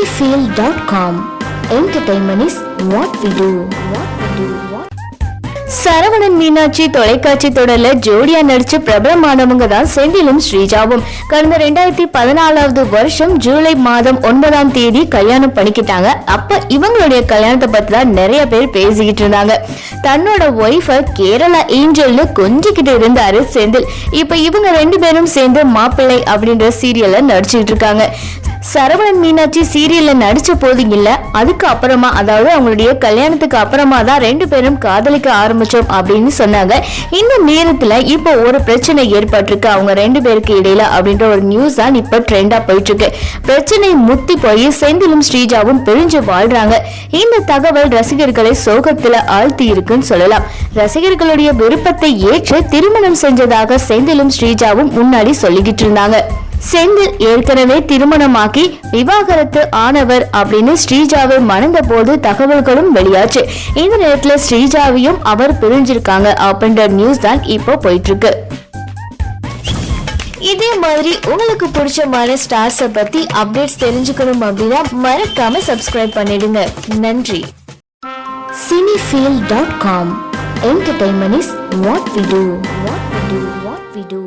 cinefield.com. Entertainment is what we do. What we do. Saravanan Meenakshi தொலைக்காட்சி தொடர்ல ஜோடியா நடிச்ச பிரபலமானவங்க தான் செந்திலும் ஸ்ரீஜாவும் கடந்த ரெண்டாயிரத்தி பதினாலாவது வருஷம் ஜூலை மாதம் ஒன்பதாம் தேதி கல்யாணம் பண்ணிக்கிட்டாங்க அப்ப இவங்களுடைய கல்யாணத்தை பத்தி தான் நிறைய பேர் பேசிக்கிட்டு இருந்தாங்க தன்னோட ஒய்ஃப கேரளா ஏஞ்சல்னு கொஞ்சிக்கிட்டு இருந்தாரு செந்தில் இப்ப இவங்க ரெண்டு பேரும் சேர்ந்து மாப்பிள்ளை அப்படின்ற சீரியல்ல நடிச்சுட்டு இருக்காங்க சரவணன் மீனாட்சி சீரியல்ல நடிச்ச போது இல்ல. அதுக்கு அப்புறமா அதாவது அவங்களுடைய கல்யாணத்துக்கு அப்புறமா தான் ரெண்டு பேரும் காதலிக்க ஆரம்பிச்சோம் அப்படின்னு சொன்னாங்க. இந்த நேரத்துல இப்போ ஒரு பிரச்சனை ஏற்பட்டிருக்கு. அவங்க ரெண்டு பேருக்கு இடையில அப்படின்ற ஒரு நியூஸ் தான் இப்ப ட்ரெண்டா போயிட்டு இருக்கு பிரச்சனை முத்தி போய் செந்திலும் ஸ்ரீஜாவும் பிரிஞ்சு வாழ்றாங்க. இந்த தகவல் ரசிகர்களை சோகத்துல ஆழ்த்தி இருக்குன்னு சொல்லலாம். ரசிகர்களுடைய விருப்பத்தை ஏற்று திருமணம் செஞ்சதாக செந்திலும் ஸ்ரீஜாவும் முன்னாடி சொல்லிக்கிட்டு இருந்தாங்க. செந்தில் ஏற்கனவே திருமணமாக்கி விவாகரத்து ஆனவர் அப்படின்னு ஸ்ரீஜாவை மணந்த போது தகவல்களும் வெளியாச்சு. இந்த நேரத்துல ஸ்ரீஜாவையும் அவர் பிரிஞ்சிருக்காங்க அப்படின்ற நியூஸ் தான் இப்போ போயிட்டு இருக்கு இதே மாதிரி உங்களுக்கு பிடிச்சமான ஸ்டார்ஸை பத்தி அப்டேட்ஸ் தெரிஞ்சுக்கணும் அப்படின்னா மறக்காம சப்ஸ்கிரைப் பண்ணிடுங்க. நன்றி. Cinefeel dot com entertainment is what we do what we do what we do